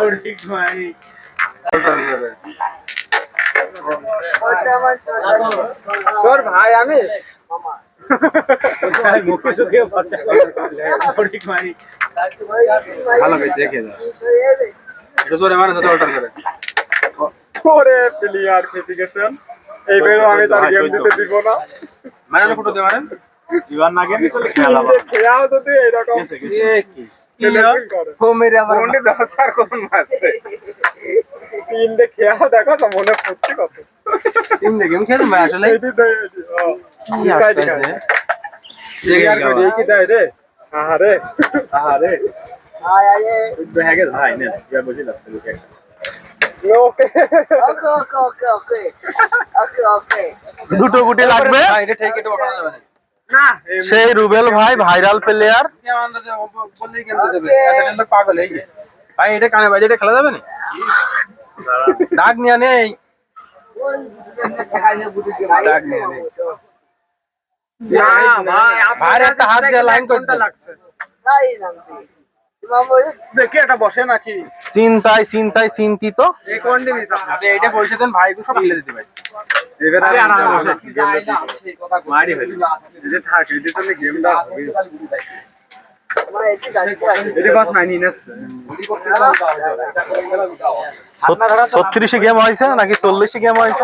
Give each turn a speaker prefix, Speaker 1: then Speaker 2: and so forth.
Speaker 1: ফটিক মারি তোর ভাই আমি মুখে সুখে বাচ্চা ফটিক
Speaker 2: ভালো বেশি দেখে দাও এটা তোর আমার সাথে অর্ডার করে।
Speaker 1: ওরে প্লেয়ার খেতে গেছেন আমি তার গেম দিতে দিব না।
Speaker 2: মারেন ফটো দে মারেন। ইবার না গেম খেলা
Speaker 1: তিনটে যদি এরকম celebration করে।
Speaker 2: ওনলি 10 আর কোন মারছে
Speaker 1: তিনটে খেয়াও দেখো তো মনে পড়ছে কত
Speaker 2: টিম দে গেম খেলতে ভাই আসলে
Speaker 1: এইটি তো এইটি, ও। Decide করে। Clear করে, এই কি দেয় রে? আহারে, আহারে।
Speaker 2: হ্যাগে ভাই নে ইয়া বুঝি লাগছে লোকে
Speaker 1: ওকে।
Speaker 3: দুটো গুটি লাগবে
Speaker 2: ভাই এটা ঠিক এটা ওঠানো যাবে না
Speaker 1: না, এমনি
Speaker 3: সেই রুবেল ভাই ভাইরাল প্লেয়ার
Speaker 2: কে আন্দাজে বললেই খেলতে দেবে এটা কিন্তু পাগল এই ভাই এটা কানে বাজে এটা খেলা যাবে না? ডাক নিয়ে নেই। ডাক নিয়ে নেই।
Speaker 1: না, ভাই,
Speaker 2: ভাই, হাত দিয়ে লাইন করতে।
Speaker 1: লাগছে? দেখি এটা বসে নাকি
Speaker 3: চিন্তায় চিন্তায় চিন্তিত
Speaker 2: পয়সা দেন ভাই সব দিতে ভাই
Speaker 3: ছত্রিশে গেম হয়েছে নাকি চল্লিশে গেম হয়েছে